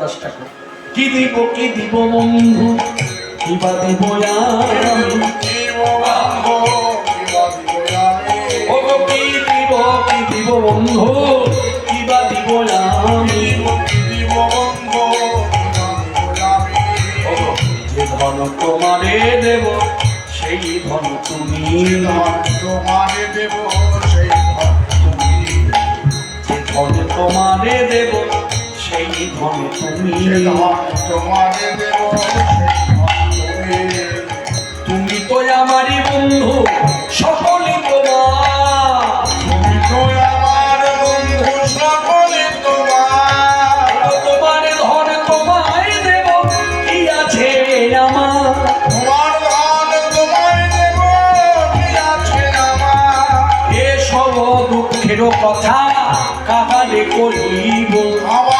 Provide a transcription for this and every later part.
দাস ঠাকুর। কি দিব কি দিব বন্ধু? কি বা দিব কি দিব কি দিব বন্ধু? কি বা দিব আমি? যে ধন তোমারে দেব সেই ধন তুমি তোমারে দেব সেই ধন তুমি যে ধন তোমারে দেব ধন তুমি তুমি তো আমারই বন্ধু সকলই তোমার। তুমি তো আমার বন্ধু সকলে তোমার। ও তোমার ধন তোমায় দেব কি আছে আমার? তোমার ধন তোমায় দেব কি আছে আমার? এসব দুঃখের কথা কাহারে করিব আমার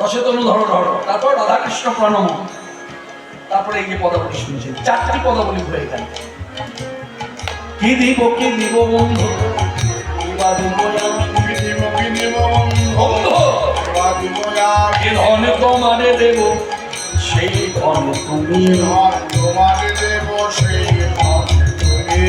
রসে তনু ধর ধর। তারপর রাধাকৃষ্ণ প্রণম। তারপরে এই যে পদাবলী শুনছেন চারটি পদাবলী হয়ে গেল কি দিব কি দিব বন্ধু? ধন তোমারে দেব সেই ধন তুমি তোমারে দেব সেই ধন তুমি।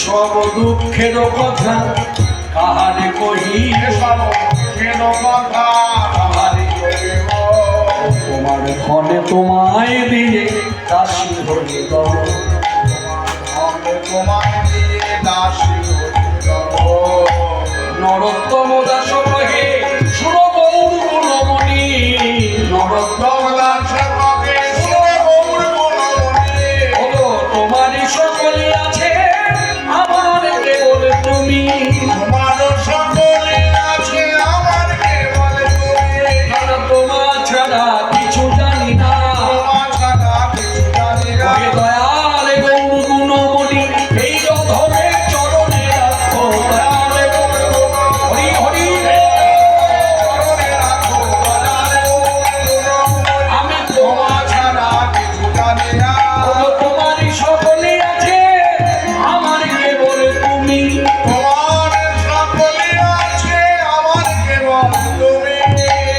এসব দুঃখের কথা কাহারে কহি সব দুঃখের কথা করিব তোমার ধনে তোমায় দিয়ে দাসী হয়ে দাও তোমায় দিয়ে দাসী